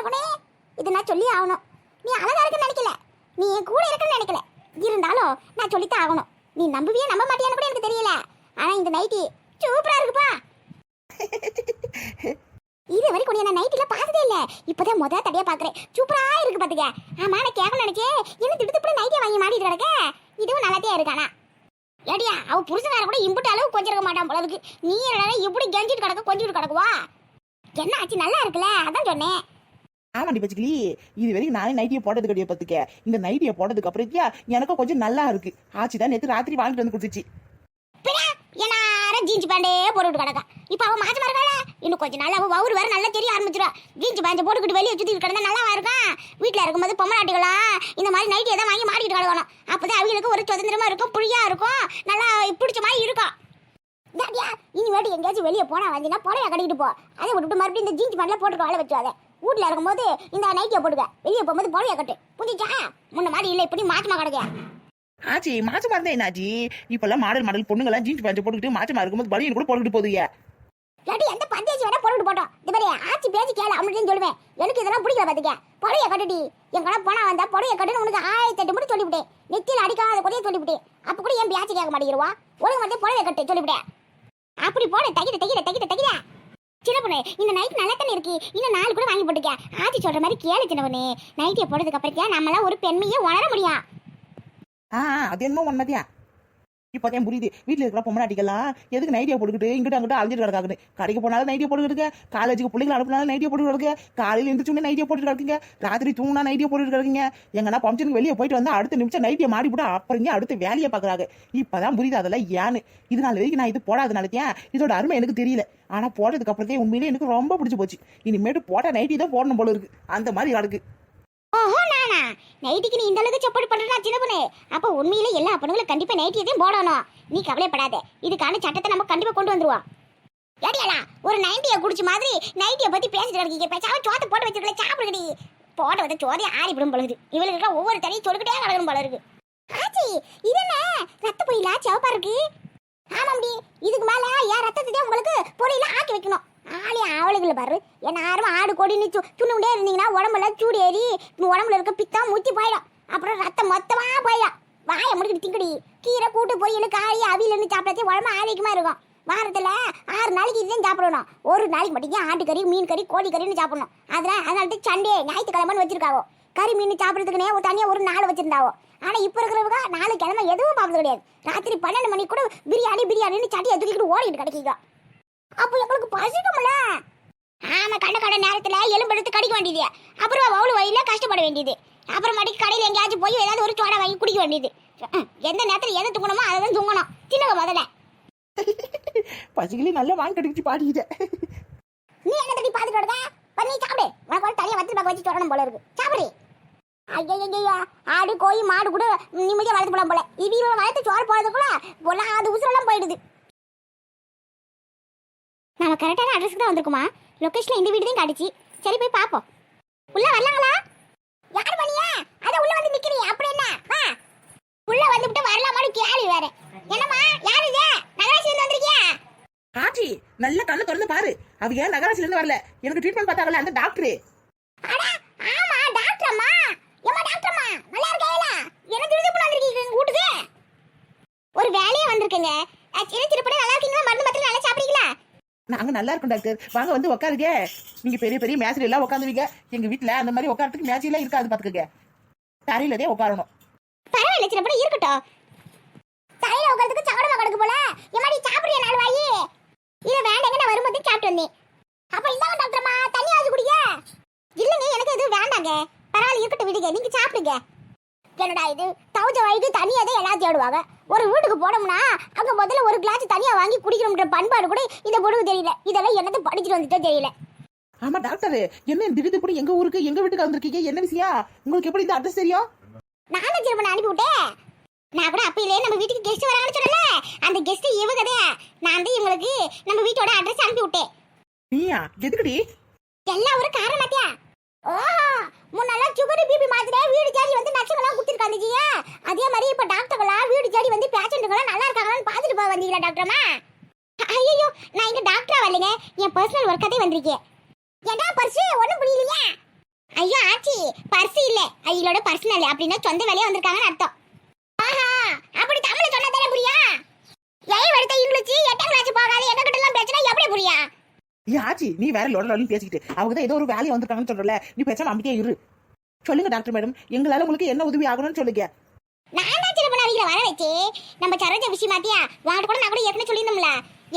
பொண்ணே இது நான் சொல்லி ஆகணும். நீ அழகா இருக்குன்னு நினைக்கல. நீ என் கூட இருக்குன்னு நினைக்கல. இருந்தாலும் நான் சொல்லித்தான் ஆகணும். நீ நம்புவியா நம்ப மாட்டியான்னு கூட எனக்கு தெரியல. ஆனா இந்த நைட்டி சூப்பரா இருக்குப்பா. இது வரைக்கும் நான் நைட்டில பார்த்ததே இல்ல. இப்பதான் முத தடியா பாக்குறேன் சூப்பரா இருக்கு பாத்துக்க. ஆமா நான் கேட்கணும் நினைச்சேன் என்ன திடுத்து நைட்டியா வாங்கி மாட்டிட்டு கிடக்க. இதுவும் நல்லாதே இருக்கானா ஏடியா அவ புருஷனார கூட இம்புட்டு அளவு கொஞ்சம் இருக்க மாட்டான் போல இருக்கு. நீ என்னடா இப்படி கெஞ்சிட்டு கிடக்க கொஞ்சிட்டு கிடக்குவா? என்ன ஆச்சு நல்லா இருக்குல்ல? அதான் சொன்னேன். ஆமாண்டி பச்சுக்கிளி. இது வரைக்கும் நானே நைட்டியை போட்டது கிடையாது பார்த்துக்க இந்த நைட்டியை போட்டதுக்கு அப்புறத்தியா எனக்கும் கொஞ்சம் நல்லா இருக்கு. ஆச்சு தான் நேற்று ராத்திரி வாங்கிட்டு வந்து கொடுத்துச்சு எல்லாரும் ஜீன்ஸ் பேண்டே போட்டுட்டு கிடக்கா. இப்போ அவன் மாசமா இருக்காள? இன்னும் கொஞ்சம் நாள் அவன் வவுறு வேற நல்லா தெரிய ஆரம்பிச்சிருவா. ஜீன்ஸ் பேண்ட் போட்டுக்கிட்டு வெளியே சுற்றி கிடந்தா நல்லாவா இருக்கும் வீட்டில் இருக்கும்போது பொம்மநாட்டிகளா இந்த மாதிரி நைட்டியை தான் வாங்கி மாட்டிட்டு கிடக்கணும். அப்போதான் அவங்களுக்கு ஒரு சுதந்திரமா இருக்கும் புளியா இருக்கும் நல்லா பிடிச்ச மாதிரி இருக்கும் இனி இனிமேட்டு எங்கேயாச்சும் வெளியே போனா வந்தீங்கன்னா புடவை கட்டிக்கிட்டு போ. அதை விட்டுட்டு மறுபடியும் இந்த ஜீன்ஸ் பேண்ட்ல போட்டுக்க வேலை வச்சுவாத வீட்டில் இருக்கும்போது இந்த நைட்டியை போட்டுக்க வெளியே போகும்போது புடவைய கட்டு. புரிஞ்சுச்சா? முன்ன மாதிரி இல்லை இப்படி மாற்றமா கிடக்க. ஆச்சி மாச்சமா இருந்தா என்னாச்சு? இப்பெல்லாம் மாடல் மாடல் பொண்ணுங்களாம் ஜீன்ஸ் பேண்ட் போட்டுக்கிட்டு மாச்சமா இருக்கும்போது பனியன் கூட போட்டுக்கிட்டு போதுங்க இல்லாட்டி எந்த பந்தேஜ் வேணா போட்டுட்டு போட்டோம். இந்த மாதிரி ஆச்சி பேச்சு கேளு அப்படின்னு சொல்லுவேன். எனக்கு இதெல்லாம் பிடிக்கல பாத்துக்க. புடவைய கட்டுடி. எங்கடா போனா வந்தா புடவைய கட்டுன்னு உனக்கு ஆயிரத்தி எட்டு மட்டும் சொல்லிவிட்டேன். நெத்தியில் அடிக்காத கூடயே சொல்லிவிட்டேன். அப்ப கூட என் பேச்சு கேட்க மாட்டேங்கிறவா? ஒழுங்கு மட்டும் புடவைய கட்டு சொல்லிவிட்டேன். அப்படி போட தகிட தகிட தகிட தகிட. சின்ன பொண்ணு இந்த நைட் நல்லா தானே இருக்கு. இன்னும் நாலு கூட வாங்கி போட்டுக்க. ஆச்சி சொல்ற மாதிரி கேளு சின்ன பொண்ணு. நைட்டியை போட்டதுக்கு அப்புறம் நம்மளாம் ஒரு பெண்மையை உணர முடியும். ஆ ஆ, அது என்னமோ உண்மைதான். இப்போதான் புரியுது? வீட்டில் இருக்கிற பொம்மநாட்டிக்கெல்லாம் எதுக்கு நைட்டியை போட்டுக்கிட்டு இங்கிட்ட அங்கிட்ட அழிஞ்சிட்டு கிடக்காதுன்னு கடைக்கு போனாலும் நைட்டியை போட்டுக்கிட்டு காலேஜுக்கு பிள்ளைங்களை அனுப்பினாலும் நைட்டியை போட்டு கிடக்கு. காலையில் எழுந்திரிச்சு நைட்டியை போட்டு கிடக்குங்க. ராத்திரி தூங்கினா நைட்டியை போட்டு கிடக்குங்க. எங்கன்னா பம்ப்ஷனுக்கு வெளியே போயிட்டு வந்தால் அடுத்த நிமிஷம் நைட்டியை மாடி போட்டு அப்புறங்க அடுத்து வேலையை பார்க்குறாங்க. இப்போதான் புரியுது அதெல்லாம் ஏன்னு. இது நாள் வரைக்கும் நான் இது போடாதனாலத்தையும் இதோட அருமை எனக்கு தெரியல. ஆனால் போட்டதுக்கு அப்புறத்தே உண்மையிலே எனக்கு ரொம்ப பிடிச்சி போச்சு. இனிமேட்டு போட்டால் நைட்டி தான் போடணும் போல இருக்கு. அந்த மாதிரி கிடக்கு ஓஹோ நானா நைட்டிக்கு நீ இந்த அளவுக்கு சப்போர்ட் பண்றா சின்ன பொண்ணு. அப்ப உண்மையில எல்லா பொண்ணுங்களும் கண்டிப்பா நைட்டியத்தையும் போடணும். நீ கவலைப்படாத. இதுக்கான சட்டத்தை நம்ம கண்டிப்பா கொண்டு வந்துருவோம். ஏடியாடா ஒரு நைன்டியை குடிச்ச மாதிரி நைட்டியை பத்தி பேசிட்டு இருக்கீங்க. பேசாம சோத்தை போட்டு வச்சிருக்கல சாப்பிடுங்கடி. போட்ட வந்து சோதி ஆறி விடும் போல இவளுக்கு ஒவ்வொரு தனியும் சொல்லிக்கிட்டே கிடக்கணும் போல இருக்கு. ஆச்சி இது என்ன? ரத்த பொயிலா சிவப்பா இருக்கு? ஆமாம்டி. இதுக்கு மேல என் ரத்தத்தை உங்களுக்கு பொடியில ஆக்கி வைக்கணும். ஆளே ஆவலுகளை பாரு. எல்லாரும் ஆடு கொடின்னு சு துண்ணுண்டே இருந்தீங்கன்னா உடம்புல சூடு ஏறி உடம்புல இருக்க பித்தம் முத்தி போயிடும். அப்புறம் ரத்தம் மொத்தமாக போயிடும். வாயை முடிக்கிட்டு திங்கடி. கீரை கூட்டு பொரியல் காய் அவியல்னு சாப்பிடாதே உடம்பு ஆரோக்கியமா இருக்கும். வாரத்துல ஆறு நாளைக்கு இதுதான் சாப்பிடணும். ஒரு நாளைக்கு மட்டும் ஆட்டுக்கறி மீன் கறி கோழி கறின்னு சாப்பிடணும். அதனால அதனால சண்டே ஞாயிற்றுக்கிழமைன்னு வச்சிருக்காவோ. கறி மீன் சாப்பிட்றதுக்குனே ஒரு தனியாக ஒரு நாள் வச்சிருந்தாவோ. ஆனா இப்போ இருக்கிறவங்க நாலு கிழமை எதுவும் பார்க்கறது கிடையாது ராத்திரி பன்னெண்டு மணிக்கு கூட பிரியாணி பிரியாணின்னு சட்டியை தூக்கிக்கிட்டு ஓடிட்டு கிடைக்கிங்க. அப்போ எங்களுக்கு பசிக்கும்ல? ஆமா கண்ட கண்ட நேரத்துல எலும்பு எடுத்து கடிக்க வேண்டியது. அப்புறம் அவ்வளவு வழியில கஷ்டப்பட வேண்டியது. அப்புறமாட்டிக்கு கடையில் எங்கேயாச்சும் போய் ஏதாவது ஒரு சோடா வாங்கி குடிக்க வேண்டியது. எந்த நேரத்துல எதை தூங்கணுமோ அதை தான் தூங்கணும். தின்னுங்க முதல்ல. பசிகளி நல்லா வாங்கி கட்டிக்கிச்சு பாடிக்கிட்டேன் நீ என்ன தடி பார்த்துட்டு வரதா பண்ணி சாப்பிடு. உனக்கு ஒரு தனியாக வச்சு வச்சு தொடணும் போல இருக்கு. சாப்பிடு. ஐயா ஆடு கோழி மாடு கூட. நிம்மதியாக வளர்த்து போலாம் போல. இவன் வளர்த்து சோறு போறதுக்குள்ள போல அது உசுரெல்லாம் போயிடுது. கரெக்டான அட்ரஸ்க்கு தான் வந்திருக்குமா? லொகேஷன்ல இந்த வீடு தான் காட்டுச்சு. சரி போய் பாப்போம் உள்ள வரலாங்களா? யார் பண்ணியா அத உள்ள வந்து நிக்கிறீ அப்படி என்ன? வா. உள்ள வந்துட்டு வரலாமான்னு கேள்வி வேற. என்னம்மா? யார் இது? நகராட்சி இருந்து வந்திருக்கியா? ஆச்சி நல்ல கண்ணு திறந்து பாரு. அவ ஏன் நகராட்சில இருந்து வரல? எனக்கு ட்ரீட்மெண்ட் பார்த்தாங்கல்ல அந்த டாக்டர் அட ஆமா டாக்டர் அம்மா ஏமா டாக்டர் அம்மா நல்லா இருக்கீங்களா என்ன திருப்பி வந்திருக்கீங்க எங்க வீட்டுக்கு? ஒரு வேலையா வந்திருக்கேங்க. சின்ன திருப்படி நல்லா இருக்கீங்களா? மருந்து மாத்திரை நல்லா சாப்பிடுறீங்களா? நாங்க நல்லா இருக்கும் டாக்டர் வாங்க வந்து உட்காருங்க நீங்க பெரிய பெரிய மேட்ச்ல எல்லாம் உட்காந்துவீங்க எங்க வீட்டுல அந்த மாதிரி உட்காரத்துக்கு மேட்ச் எல்லாம் இருக்காது பாத்துக்கங்க. தரையிலதே உட்காரணும் பரவாயில்ல சின்னப்படி இருக்கட்டும். தரையில உட்காரத்துக்கு சகடமா கிடக்கு போல. எம்மாடி சாப்பிடுறிய நாள் வாயி? இல்ல வேண்டாங்க நான் வரும்போது சாப்பிட்டு வந்தேன். அப்ப இந்தாங்க டாக்டர்மா தண்ணி ஆச்சு குடிங்க. இல்லைங்க எனக்கு எதுவும் வேண்டாங்க. பரவாயில்ல இருக்கட்டும் விடுங்க. நீங்க சாப்பிடுங்க. என்னடா இது? தவச்ச வாய்க்கு தனியாக தான் எல்லாத்தையும் தேடுவாங்க ஒரு வீட்டுக்கு போனோம்னா அங்க முதல்ல ஒரு கிளாஸ் தனியா வாங்கி குடிக்கணும்ன்ற பண்பாடு கூட இந்த பொழுது தெரியல. இதெல்லாம் என்னத்தை படிச்சுட்டு வந்துட்டோ தெரியல. ஆமா டாக்டர் என்ன திடீர்னு கூட எங்க ஊருக்கு எங்க வீட்டுக்கு வந்திருக்கீங்க? என்ன விஷயம்? உங்களுக்கு எப்படி இந்த அட்ரஸ் தெரியும்? நானும் திரும்ப அனுப்பி விட்டேன் நான் கூட அப்பயிலே நம்ம வீட்டுக்கு கெஸ்ட் வராங்கன்னு சொன்னல அந்த கெஸ்ட் இவங்க தான். நான் வந்து இவங்களுக்கு நம்ம வீட்டோட அட்ரஸ் அனுப்பி விட்டேன் நீயா? எதுக்குடி? எல்லாம் ஒரு காரணத்தியா ஓஹோ! முன்னெல்லாம் சுகர் பிபி மாத்திரை வீடு தேடி வந்து நச்சுங்களாம் குடுத்துருக்காங்க ஜியா அதே மாதிரி இப்போ டாக்டர்களாம் வீடு தேடி வந்து பேஷண்ட்டுங்களாம் நல்லா இருக்காங்களான்னு பார்த்துட்டு போக வந்தீங்களா டாக்டர்மா ஐயோ நான் இங்கே டாக்டரா வரலைங்க. என் பர்சனல் ஒர்க்காதே வந்திருக்கேன். ஏடா பர்சு? ஒன்றும் புரியலையா. ஆச்சி பர்சு இல்லை. அவங்களோட பர்சனல் அப்படின்னா சொந்த வேலையாக வந்திருக்காங்கன்னு அர்த்தம். ஆஹா அப்படி தமிழ் சொன்னா தானே புரியா? ஏன் வருத்த இங்கிலீஷ் எட்டாம் கிளாஸ் போகாது. எங்க கிட்ட எல்லாம் பிரச்சனை எப்படி புரியா? யாச்சி நீ வேற லோட லோடன்னு பேசிக்கிட்டு. அவங்க தான் ஏதோ ஒரு வேலையை வந்துட்டாங்கன்னு சொல்றல. நீ பேசாம நம்பிக்கையா இரு. சொல்லுங்க டாக்டர் மேடம். எங்களால உங்களுக்கு என்ன உதவி ஆகணும்னு சொல்லுங்க. நான் தான் சில பண்ண அவங்கள வர வச்சு நம்ம விஷயம் விஷயமாத்தியா உங்கள்கிட்ட கூட நான் கூட ஏற்கனவே சொல்லியிருந்தோம்ல.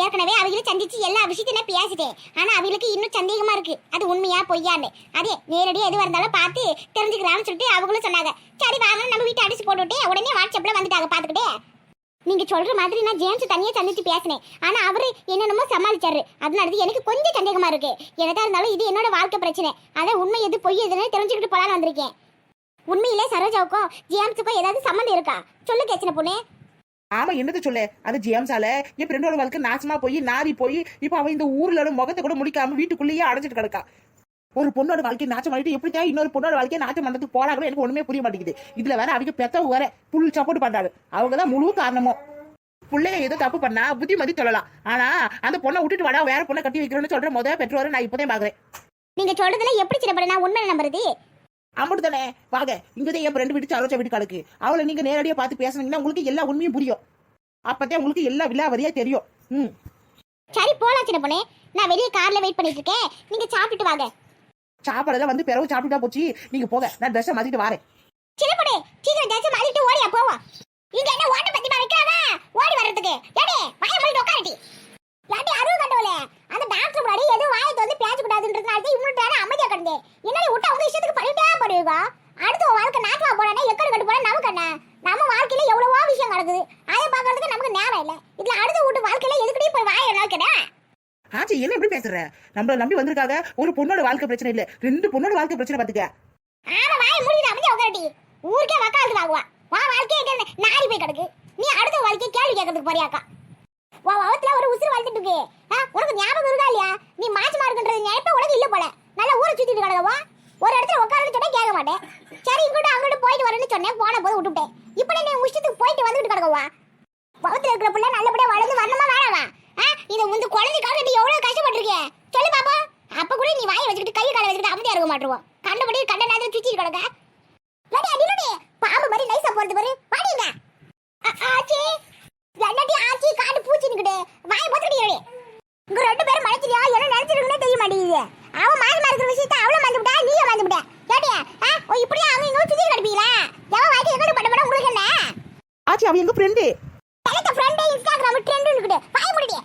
ஏற்கனவே அவங்கள சந்திச்சு எல்லா விஷயத்தையும் நான் பேசிட்டேன். ஆனா அவங்களுக்கு இன்னும் சந்தேகமா இருக்கு. அது உண்மையா பொய்யான்னு. அதே நேரடியாக எது இருந்தாலும் பார்த்து தெரிஞ்சுக்கலாம்னு சொல்லிட்டு அவங்களும் சொன்னாங்க. சரி வாங்க நம்ம வீட்டை அடிச்சு போட்டுவிட்டு உடனே வாட்ஸ்அப்ல வந்துட்டாங்க. பாத்துக்கிட்டே நீங்க சொல்ற மாதிரி நான் ஜேம்ஸ் தனியா சந்திச்சு பேசினேன். ஆனா அவரு என்னென்னமோ சமாளிச்சாரு. அதனால எனக்கு கொஞ்சம் சந்தேகமா இருக்கு. எதா இருந்தாலும் இது என்னோட வாழ்க்கை பிரச்சனை. அதான் உண்மை எது பொய் எதுன்னு தெரிஞ்சுக்கிட்டு போலான்னு வந்திருக்கேன். உண்மையிலே சரோஜாவுக்கும் ஜேம்ஸுக்கும் ஏதாவது சம்மந்தம் இருக்கா? சொல்லு கேச்சின பொண்ணு. ஆமா என்னது சொல்லு? அது ஜேம்ஸால. என் ஃப்ரெண்டோட வாழ்க்கை நாசமா போய் நாரி போய் இப்ப அவன் இந்த ஊர்ல முகத்தை கூட முடிக்காம வீட்டுக்குள்ளேயே அடைஞ்சிட்டு கிடக்கா. ஒரு பொண்ணோட வாழ்க்கை நாச்சம் பண்ணிட்டு எப்படி தான் இன்னொரு பொண்ணோட வாழ்க்கையை நாச்சம் பண்றதுக்கு போறாங்களோ எனக்கு ஒண்ணுமே புரிய மாட்டேங்குது. இதுல வேற அவங்க பெத்தவங்க வேற புல் சப்போர்ட் பண்றாங்க. அவங்க தான் முழு காரணமும் பிள்ளைங்க ஏதோ தப்பு பண்ணா புத்திமதி சொல்லலாம். ஆனா அந்த பொண்ணை விட்டுட்டு வாடா வேற பொண்ணை கட்டி வைக்கிறேன்னு சொல்ற முத பெற்றோரை நான் இப்போதான் பாக்குறேன். நீங்க சொல்றதுல எப்படி பொண்ணு நான் உண்மை நம்புறது? அம்பட்டு தானே வாங்க. இங்கதான் என் ஃப்ரெண்டு வீட்டு சரோஜா வீட்டு கணக்கு அவளை நீங்க நேரடியா பார்த்து பேசுனீங்கன்னா உங்களுக்கு எல்லா உண்மையும் புரியும். அப்பதான் உங்களுக்கு எல்லா விலாவரியா தெரியும். ம். சரி போலாம் சின்ன பொண்ணு நான் வெளியே கார்ல வெயிட் பண்ணிட்டு இருக்கேன். நீங்க சாப்பிட்டுட்டு வாங்க. சாப்பாடெல்லாம் வந்து பிறகு சாப்பிட்டுட்டா போச்சு. நீங்க போக நான் ட்ரெஸ் மாத்திட்டு வரேன். சின்ன சீக்கிரம் ட்ரெஸ் மாத்திட்டு ஓடியா போவோம் இங்க என்ன ஓட்ட பத்தி வைக்கிறாங்க ஓடி வர்றதுக்கு. ஏடி வாய மூடி உட்காரடி. ஏடி அருள் கண்டவளே அந்த டாக்டர் முன்னாடி எதுவும் வாயை வந்து பேச கூடாதுன்றதுனால தான் இவ்வளவு நேரம் அமைதியா கிடந்தேன். என்னடி விட்டா உங்க இஷ்டத்துக்கு பண்ணிட்டே பண்ணுவீங்க அடுத்து வாழ்க்கை நாட்டுல போனா எக்கடு கட்டு போனா நமக்கு என்ன நம்ம வாழ்க்கையில எவ்வளவோ விஷயம் நடக்குது அதை பாக்குறதுக்கு நமக்கு நேரம் இல்ல இதுல அடுத்த வீட்டு வாழ்க்கையில எதுக்கடி போய் வாயை நாக்கிறேன் ஆச்சு என்ன எப்படி பேசுற? நம்மள நம்பி வந்திருக்காங்க ஒரு பொண்ணோட வாழ்க்கை பிரச்சனை இல்ல. ரெண்டு பொண்ணோட வாழ்க்கை பிரச்சனை பாத்துக்க. ஆமா வாய் மூடிட்டு அப்படியே உட்காரடி. ஊருக்கே வக்காலத்து வாங்குவா வா வாழ்க்கையே கேட்க நாரி போய் கிடக்கு. நீ அடுத்த வாழ்க்கைய கேள்வி கேட்கறதுக்கு போறியாக்கா. வா வவத்துல ஒரு உசுறு வாழ்த்துட்டு இருக்கு. உனக்கு ஞாபகம் இருக்கா இல்லையா? நீ மாச்சு மார்க்கன்றது ஞாபகம் உனக்கு இல்ல போல. நல்லா ஊரை சுத்திட்டு கிடக்கவா ஒரு இடத்துல உட்காருன்னு சொன்னா கேட்க மாட்டேன். சரி இங்கிட்ட அங்கிட்டு போயிட்டு வரேன்னு சொன்னேன். போன போது விட்டுட்டேன். இப்ப நீ உஷ்டத்துக்கு போயிட்டு வந்துட்டு கிடக்கவா பக்கத்துல இருக்கிற பிள்ளை நல்லபடியா வளர்ந்து வரணுமா வேணாமா? இந்த இத குழந்தைக்காக நீ எவ்வளவு கஷ்டப்பட்டிருக்கே? சொல்லு பாப்பா. அப்ப கூட நீ வாயை வச்சுக்கிட்டு கையை காலை வச்சுக்கிட்டு அமைதியா இருக்க மாட்டுவோம் கண்டபடி கண்ட நேரத்துல சுத்திட்டு கிடக்க. லடி அடிலடி பாம்பு மாதிரி நைஸா போறது பாரு. வாடிங்க ஆச்சி. என்னடி ஆச்சி காடு பூச்சி நிக்கிட்டு வாயை போத்துக்கிட்டு இங்க ரெண்டு பேரும் மறைச்சிரியா என்ன நினைச்சிருக்குன்னே தெரிய மாட்டேங்குது. அவன் மாசமா இருக்கிற விஷயத்த அவளும் மறந்து விட்டா நீயே மறந்து விட்ட கேட்டிய ஓ இப்படியே அவங்க இங்க சுத்தி கிடப்பீங்களா எவன் வாழ்க்கை எங்க பண்ண பண்ண உங்களுக்கு என்ன ஆச்சி அவ எங்க ஃப்ரெண்டு எனக்கு ஃப்ரெண்ட் இன்ஸ்டாகிராம் ட்ரெண்ட் இருக்குது வாய முடிடி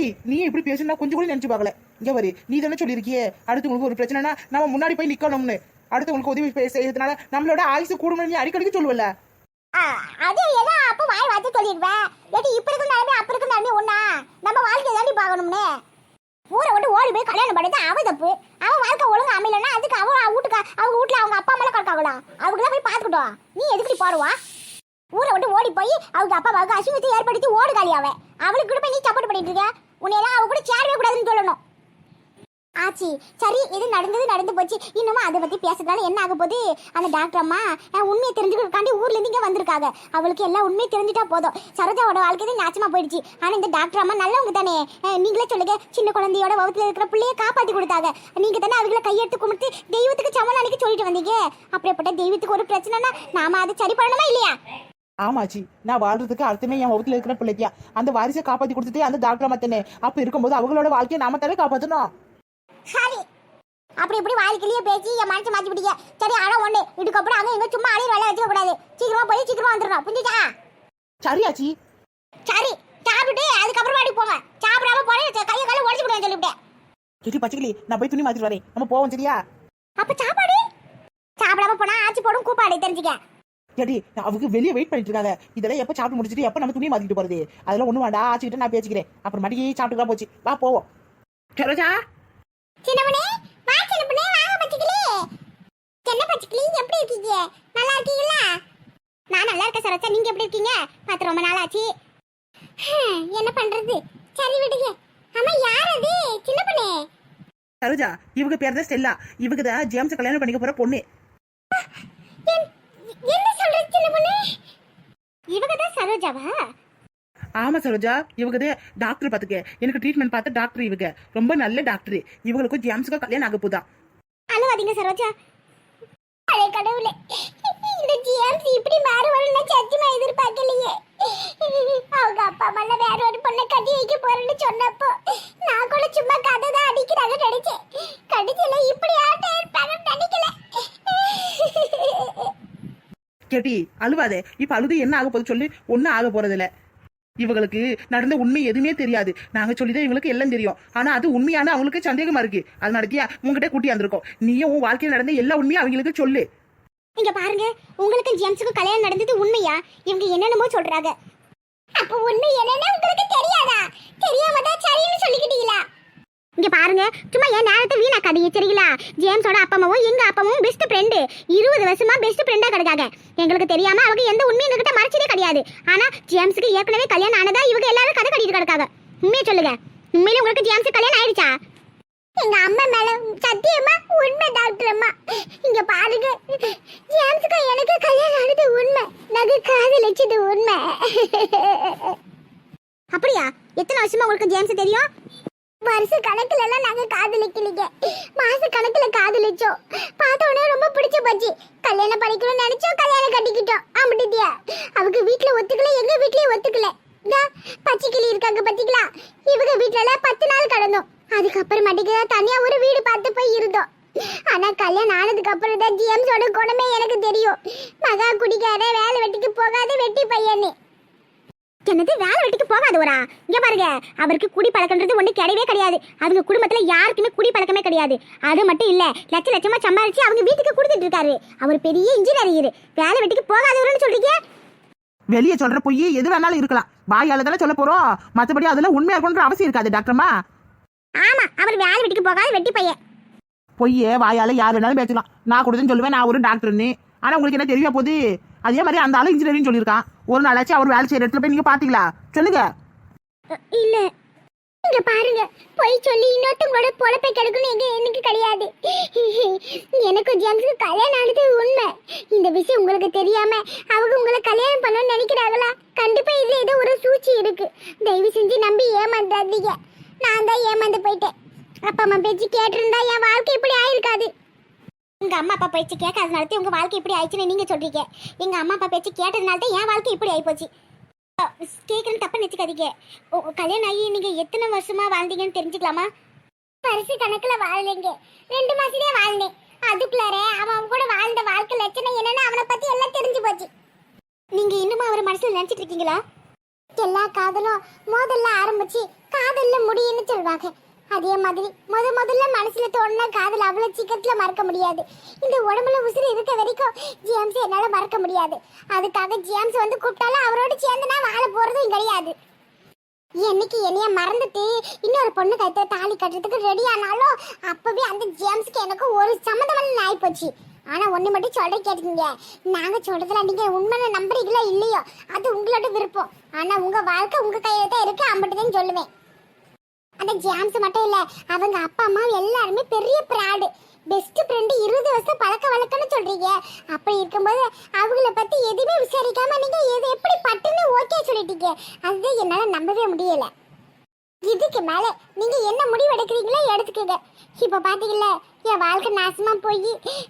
ஆச்சி நீ இப்படி பேசுனா கொஞ்சம் கூட நினைச்சு பார்க்கல. இங்க வரு நீ தானே சொல்லியிருக்கியே. அடுத்தவங்களுக்கு ஒரு பிரச்சனைனா நம்ம முன்னாடி போய் நிக்கணும்னு. அடுத்தவங்களுக்கு உதவி செய்யறதுனால நம்மளோட ஆயுசு கூடணும்னு நீ அடிக்கடிக்கு சொல்லுவல அது ஏதோ அப்ப வாய் வார்த்தை சொல்லிடுவேன் ஏடி இப்ப இருக்க நிலைமை அப்ப இருக்கும் நிலைமை ஒண்ணா? நம்ம வாழ்க்கை தாண்டி பார்க்கணும்னு. ஊரை விட்டு ஓடி போய் கல்யாணம் பண்ணிட்டு அவ தப்பு. அவன் வாழ்க்கை ஒழுங்கா அமையலன்னா அதுக்கு அவ வீட்டுக்கு அவங்க வீட்டுல அவங்க அப்பா மேல கணக்காகலாம் அவங்கள போய் பாத்துக்கிட்டோம் நீ எதுக்கு போடுவா ஊரை விட்டு ஓடி போய் அவங்க அப்பா அம்மாவுக்கு அசிங்கத்தை ஏற்படுத்தி ஓடு காலி அவ. அவளுக்கு கூட போய் நீ சப்போர்ட் பண்ணிட்டு இருக்க. உன்னையெல்லாம் அவ கூட சேரவே கூடாதுன்னு சொல்லணும். ஆச்சி சரி இது நடந்தது நடந்து போச்சு. இன்னுமா அதை பத்தி பேசுறதால என்ன ஆக போகுது? அந்த டாக்டர் அம்மா உண்மையை தெரிஞ்சுக்கிறதுக்காண்டி ஊர்ல இருந்து இங்க வந்திருக்காங்க. அவளுக்கு எல்லாம் உண்மையை தெரிஞ்சுட்டா போதும். சரோஜாவோட வாழ்க்கை நாச்சமா போயிடுச்சு. ஆனா இந்த டாக்டர் அம்மா நல்லவங்க தானே. நீங்களே சொல்லுங்க. சின்ன குழந்தையோட வகுத்துல இருக்கிற பிள்ளைய காப்பாத்தி கொடுத்தாங்க. நீங்க தானே அவங்கள கையெடுத்து கும்பிட்டு தெய்வத்துக்கு சமம் அன்னைக்கு சொல்லிட்டு வந்தீங்க. அப்படிப்பட்ட தெய்வத்துக்கு ஒரு பிரச்சனைனா நாம அதை சரி பண்ணணுமா இல்லையா? ஆமாச்சி. நான் வாழ்றதுக்கு அர்த்தமே என் வகுத்துல இருக்கிற பிள்ளைக்கியா. அந்த வாரிசை காப்பாத்தி கொடுத்துட்டு அந்த டாக்டர் மத்தனே. அப்ப இருக்கும்போது அவங்களோட வாழ்க்கையை நாம தானே காப்பாத்தணும்? சரி. அப்படி இப்படி வாழ்க்கையிலேயே பேசி என் மனசை மாத்தி பிடிக்க சரி ஆனா ஒண்ணு. இதுக்கப்புறம் அங்க எங்க சும்மா அழிய வேலை வச்சுக்க கூடாது. சீக்கிரமா போய் சீக்கிரமா வந்துடணும். புரிஞ்சுச்சா? சரியாச்சி. சரி சாப்பிட்டுட்டு அதுக்கப்புறமா அடி போங்க. சாப்பிடாம போறேன். கையை காலை உடச்சு விடுவேன் சொல்லிவிட்டேன். சரி பச்சைக்கிளி நான் போய் துணி மாத்திட்டு வரேன். நம்ம போவோம் சரியா? அப்ப சாப்பாடு? சாப்பிடாம போனா ஆச்சி போடும் கூப்பாடு தெரிஞ்சுக்க. ஏடி அவங்க வெளியே வெயிட் பண்ணிட்டு இருக்காங்க. இதெல்லாம் எப்ப சாப்பிட்டு முடிச்சிட்டு எப்ப நம்ம துணி மாத்திட்டு போறது? அதெல்லாம் ஒண்ணு வேண்டாம். ஆச்சுக்கிட்ட நான் பேசிக்கிறேன். அப்புறம் மடியே சாப்பிட்டுக்கலாம் போச்சு. வா போவோம். சரோஜா? சின்னவனே வா சின்னப்பனே வாங்க பச்சிக்கிளி. என்ன பச்சிக்கிளி? எப்படி இருக்கீங்க? நல்லா இருக்கீங்களா? நான் நல்லா இருக்கேன் சரச்சா நீங்க எப்படி இருக்கீங்க? பார்த்து ரொம்ப நாள் ஆச்சு என்ன பண்றது? சரி விடுங்க. அம்மா யார் அது? சின்ன பொண்ணே. சரோஜா இவங்க பேர் தான் ஸ்டெல்லா. இவங்க தான் ஜேம்ஸ் கல்யாணம் பண்ணிக்க போற பொண்ணு. சின்ன பொண்ணே? இவங்க தான் சரோஜாவா? ஆமா சரோஜா இவங்க தான் டாக்டர் பாத்துக்க. எனக்கு ட்ரீட்மெண்ட் பார்த்த டாக்டர் இவங்க ரொம்ப நல்ல டாக்டர் இவங்களுக்கும் ஜேம்ஸுக்கும் கல்யாணம் ஆக போதா. அழுவாதீங்க சரோஜா. அடே கடவுளே. இந்த ஜிஎம்சி இப்படி மாறுவாருன்னு சத்தியமா எதிர்பார்க்கலையே. அவங்க அப்பா அம்மா வேற ஒரு பொண்ணை கட்டி வைக்க போறேன்னு சொன்னப்போ நான் கூட சும்மா கதை தான் அடிக்கிறாங்க நினைச்சேன். கடிச்சல இப்படி கேட்டி அழுவாதே. இப்ப அழுது என்ன ஆக போகுது சொல்லி. ஒன்னும் ஆக போறதில்ல. இவங்களுக்கு நடந்த உண்மை எதுவுமே தெரியாது. நாங்க சொல்லிதான் இவங்களுக்கு எல்லாம் தெரியும். ஆனா அது உண்மையான அவங்களுக்கு சந்தேகமா இருக்கு. அது நடத்தியா? உங்ககிட்ட கூட்டி வந்திருக்கோம். நீயும் உன் வாழ்க்கையில் நடந்த எல்லா உண்மையும் அவங்களுக்கு சொல்லு. இங்க பாருங்க. உங்களுக்கு ஜேம்ஸுக்கும் கல்யாணம் நடந்தது உண்மையா? இவங்க என்னென்னமோ சொல்றாங்க. அப்ப உண்மை என்னன்னு உங்களுக்கு தெரியாதா? தெரியாம தான் சரின்னு சொல்லிக்கிட்டீங்களா? பாருங்க. சும்மா என் நேரத்தை வீணாக்காதீங்க சரிங்களா? ஜேம்ஸோட அப்பமாவும் எங்க அப்பாவும் பெஸ்ட் ஃப்ரெண்டு இருபது வருஷமா பெஸ்ட் ஃப்ரெண்டா கிடக்காங்க. எங்களுக்கு தெரியாம அவங்க எந்த உண்மையும் எங்ககிட்ட மறைச்சதே கிடையாது. ஆனா ஜேம்ஸுக்கு ஏற்கனவே கல்யாணம் ஆனதா இவங்க எல்லாரும் கதை கட்டிட்டு கிடக்காங்க. உண்மையை சொல்லுங்க. உண்மையிலே உங்களுக்கு ஜேம்ஸ் கல்யாணம் ஆயிடுச்சா? எங்க அம்மா மேல சத்தியமா உண்மை டாக்டர் அம்மா இங்க பாருங்க. ஜேம்ஸுக்கு எனக்கு கல்யாணம் ஆனது உண்மை. நாங்க காதலிச்சது உண்மை. அப்படியா? எத்தனை வருஷமா உங்களுக்கு ஜேம்ஸ் தெரியும்? வருஷ கணக்குல எல்லாம் நாங்க காதலிக்கலீங்க. மாச கணக்குல காதலிச்சோம். பார்த்த உடனே ரொம்ப பிடிச்ச போச்சு. கல்யாணம் பண்ணிக்கணும்னு நினைச்சோம் கல்யாணம் கட்டிக்கிட்டோம். அப்படிட்டியா அவங்க வீட்டுல ஒத்துக்கல எங்க வீட்லயும் ஒத்துக்கல. பச்சைக்கிளி இருக்காங்க பாத்தீங்களா? இவங்க வீட்டுல எல்லாம் பத்து நாள் கடந்தோம். அதுக்கப்புறமேட்டுக்கு தான் தனியா ஒரு வீடு பார்த்து போய் இருந்தோம். ஆனா கல்யாணம் ஆனதுக்கு அப்புறம் தான் ஜிஎம்ஸோட குணமே எனக்கு தெரியும். மகா குடிக்காத வேலை வெட்டிக்கு போகாத வெட்டி பையனு என்னது வேலை வெட்டிக்கு போகாது வரா இங்க பாருங்க அவருக்கு குடி பழக்கன்றது ஒண்ணு கிடையவே கிடையாது. அவங்க குடும்பத்துல யாருக்குமே குடி பழக்கமே கிடையாது. அது மட்டும் இல்ல லட்ச லட்சமா சம்பாரிச்சு அவங்க வீட்டுக்கு கொடுத்துட்டு இருக்காரு. அவர் பெரிய இன்ஜினியர் வேலை வெட்டிக்கு போகாதவர்னு சொல்றீங்க? வெளியே சொல்ற பொய் எது வேணாலும் இருக்கலாம். வாயால தானே சொல்ல போறோம். மத்தபடி அதுல உண்மையா இருக்கணுன்ற அவசியம் இருக்காது டாக்டர்மா ஆமா அவர் வேலை வெட்டிக்கு போகாத வெட்டி பையன். பொய்யே வாயால யார் வேணாலும் பேசலாம் நான் கொடுத்தேன்னு சொல்லுவேன் நான் ஒரு டாக்டர்னு ஆனா உங்களுக்கு என்ன தெரிய போகுது அதே மாதிரி அந்த ஆளு இன்ஜினியரிங் சொல்லியிருக்கான். ஒரு நாளாச்சும் அவர் வேலை செய்யற இடத்துல போய் நீங்க பாத்தீங்களா? சொல்லுங்க. இல்ல. இங்க பாருங்க. போய் சொல்லி இன்னொருத்தங்களோட பொழப்பை கெடுக்கணும் எங்க எனக்கு கிடையாது. எனக்கும் ஜேம்ஸுக்கு கல்யாணம் ஆனது உண்மை. இந்த விஷயம் உங்களுக்கு தெரியாம அவங்க உங்களை கல்யாணம் பண்ணணும்னு நினைக்கிறாங்களா? கண்டிப்பா இதுல ஏதோ ஒரு சூழ்ச்சி இருக்கு. தயவு செஞ்சு நம்பி ஏமாந்துடாதீங்க. நான் தான் ஏமாந்து போயிட்டேன். அப்பா அம்மா பேச்சு கேட்டிருந்தா என் வாழ்க்கை இப்படி ஆயிருக்காது. உங்க அம்மா அப்பா பேச்சு கேட்காதனால உங்க வாழ்க்கை இப்படி ஆயிடுச்சுன்னு நீங்க சொல்றீங்க. எங்க அம்மா அப்பா பேச்சு கேட்டதுனால தான் என் வாழ்க்கை இப்படி ஆயிப்போச்சு. கேட்கணும் தப்பா நினைச்சுக்காதீங்க. கல்யாணம் ஆகி நீங்க எத்தனை வருஷமா வாழ்ந்தீங்கன்னு தெரிஞ்சுக்கலாமா? வருஷ கணக்குல வாழலைங்க. ரெண்டு மாசமே வாழ்ந்தேன். அதுக்குள்ளார அவன் கூட வாழ்ந்த வாழ்க்கை லட்சணம் என்னன்னு அவனை பத்தி எல்லாம் தெரிஞ்சு போச்சு. நீங்க இன்னுமா அவரை மனசுல நினைச்சிட்டு இருக்கீங்களா? எல்லா காதலும் மோதல்ல ஆரம்பிச்சு காதல்ல முடியும்னு சொல்வாங்க. அதே மாதிரி முத முதல்ல மனசுல தோணுன காதல் அவ்வளவு சீக்கிரத்துல மறக்க முடியாது. இந்த உடம்புல உசுறு இருக்க வரைக்கும் ஜேம்ஸ் என்னால மறக்க முடியாது. அதுக்காக ஜேம்ஸ் வந்து கூப்பிட்டாலும் அவரோட சேர்ந்து நான் வாழ போறதும் கிடையாது. என்னைக்கு என்னைய மறந்துட்டு இன்னொரு பொண்ணு கைத்த தாலி கட்டுறதுக்கு ரெடி ஆனாலும் அப்பவே அந்த ஜேம்ஸ்க்கு எனக்கு ஒரு சம்மந்தமான ஆகி போச்சு ஆனா ஒண்ணு மட்டும் சொல்ற கேட்டுக்கீங்க. நாங்க சொல்றதுல நீங்க உண்மையை நம்புறீங்களோ இல்லையோ? அது உங்களோட விருப்பம். ஆனா உங்க வாழ்க்கை உங்க கையில தான் இருக்கு அம்பட்டுதான் சொல்லுவேன். அந்த ஜேம்ஸ் மட்டும் இல்ல அவங்க அப்பா அம்மா எல்லாருமே பெரிய பிராடு பெஸ்ட் ஃப்ரெண்டு இருபது வருஷம் பழக்க வழக்கம்னு சொல்றீங்க. அப்படி இருக்கும்போது அவங்கள பத்தி எதுவுமே விசாரிக்காம நீங்க எது எப்படி பட்டுன்னு ஓகே சொல்லிட்டீங்க. அதுதான் என்னால நம்பவே முடியல. இதுக்கு மேல நீங்க என்ன முடிவு எடுக்கிறீங்களோ எடுத்துக்கங்க. இப்ப பாத்தீங்கல்ல என் வாழ்க்கை நாசமா போய்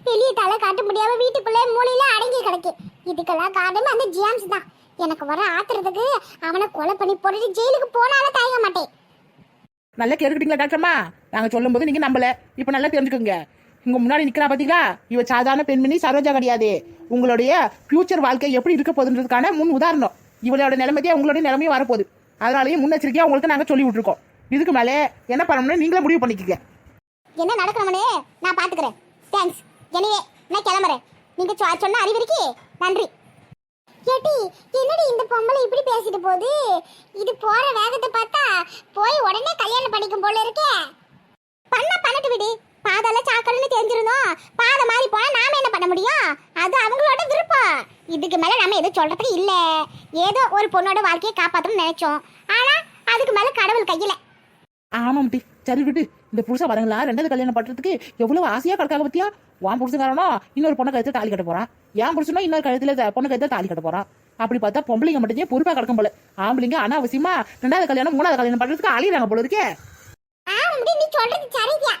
வெளியே தலை காட்ட முடியாம வீட்டுக்குள்ளே மூலையில அடங்கி கிடக்கு இதுக்கெல்லாம் காரணம் அந்த ஜேம்ஸ் தான். எனக்கு வர ஆத்துறதுக்கு அவனை கொலை பண்ணி போட்டுட்டு ஜெயிலுக்கு போனாலும் தயங்க மாட்டேன். நல்லா கேட்டுக்கிட்டீங்களா டாக்டர்மா நாங்கள் சொல்லும்போது நீங்கள் நீங்க நம்பல. நல்லா தெரிஞ்சுக்கோங்க. இங்கே முன்னாடி நிற்கிறா பார்த்தீங்களா இவ சாதாரண பெண்மணி சரோஜா கிடையாது. உங்களுடைய ஃபியூச்சர் வாழ்க்கை எப்படி இருக்க போகுதுன்றதுக்கான முன் உதாரணம். இவளோட நிலைமையே உங்களுடைய நிலைமையும் வரப்போகுது. அதனாலயும் முன்னெச்சரிக்கையாக உங்களுக்கு நாங்கள் சொல்லி விட்டுருக்கோம். இதுக்கு மேலே என்ன பண்ணணும்னு நீங்களே முடிவு பண்ணிக்கங்க. என்ன நடக்கணும்னே நான் பார்த்துக்கிறேன் தேங்க்ஸ் எனவே நான் கிளம்புறேன். நீங்கள் சொன்ன அறிவுரைக்கு நன்றி. ஏட்டி என்னடி இந்த பொம்பளை இப்படி பேசிட்டு போகுது? இது போற வேகத்தை பார்த்தா போய் உடனே கல்யாணம் பண்ணிக்கும் போல இருக்கே. பண்ண பண்ணட்டு விடு. பாதால சாக்கடைன்னு தெரிஞ்சிருந்தோம். பாதை மாறி போனா நாம என்ன பண்ண முடியும்? அது அவங்களோட விருப்பம். இதுக்கு மேல நம்ம எதுவும் சொல்றதுக்கு இல்ல. ஏதோ ஒரு பொண்ணோட வாழ்க்கையை காப்பாத்தணும்னு நினைச்சோம். ஆனா அதுக்கு மேல கடவுள் கையில. ஆமாம் டி. சரி விட்டு இந்த புருஷன் வரங்களா ரெண்டாவது கல்யாணம் பண்றதுக்கு எவ்வளவு ஆசையா கிடக்காக பத்தியா? வான் புருஷன்காரனோ இன்னொரு பொண்ணை கழுத்து தாலி கட்ட போறான். ஏன் புருஷனோ இன்னொரு கழுத்துல பொண்ணு கழுத்துல தாலி கட்ட போறான். அப்படி பார்த்தா பொம்பளைங்க மட்டும் பொறுப்பா கிடக்கும் போல. ஆம்பளைங்க அனாவசியமா ரெண்டாவது கல்யாணம் மூணாவது கல்யாணம் பண்றதுக்கு அழியிறாங்க போல இருக்கே. ஆ நீ சொல்றது சரியா.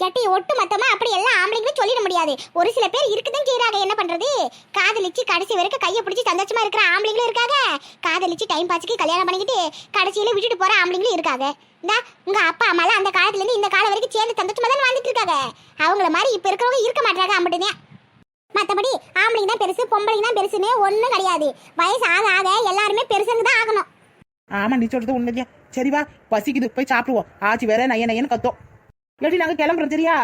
கெட்டி ஒட்டு மொத்தமா அப்படி எல்லா ஆம்பளைங்களும் சொல்லிட முடியாது. ஒரு சில பேர் இருக்குதான் செய்யறாங்க என்ன பண்றது? காதலிச்சு கடைசி வரைக்கும் கையை பிடிச்சி சந்தோஷமா இருக்கிற ஆம்பளைங்களும் இருக்காங்க. காதலிச்சு டைம் பாஸுக்கு கல்யாணம் பண்ணிக்கிட்டு கடைசியில விட்டுட்டு போற ஆம்பளைங்களும் இருக்காங்க. இந்தா உங்க அப்பா அம்மாலாம் அந்த காலத்துல இருந்து இந்த காலம் வரைக்கும் சேர்ந்து சந்தோஷமா தான் வாழ்ந்துட்டு இருக்காங்க. அவங்கள மாதிரி இப்ப இருக்கிறவங்க இருக்க மாட்டாங்க அம்பட்டுனே. மத்தபடி ஆம்பளைங்க தான் பெருசு பொம்பளைங்க தான் பெருசுன்னு ஒண்ணும் கிடையாது. வயசு ஆக ஆக எல்லாருமே பெருசுங்க தான் ஆகணும். ஆமா நீ சொல்றது உண்மைதியா சரி வா பசிக்குது. போய் சாப்பிடுவோம். ஆச்சு வேற நைய நையன்னு கத்தோம். இல்லாட்டி நாங்க கிளம்புறோம் சரியா?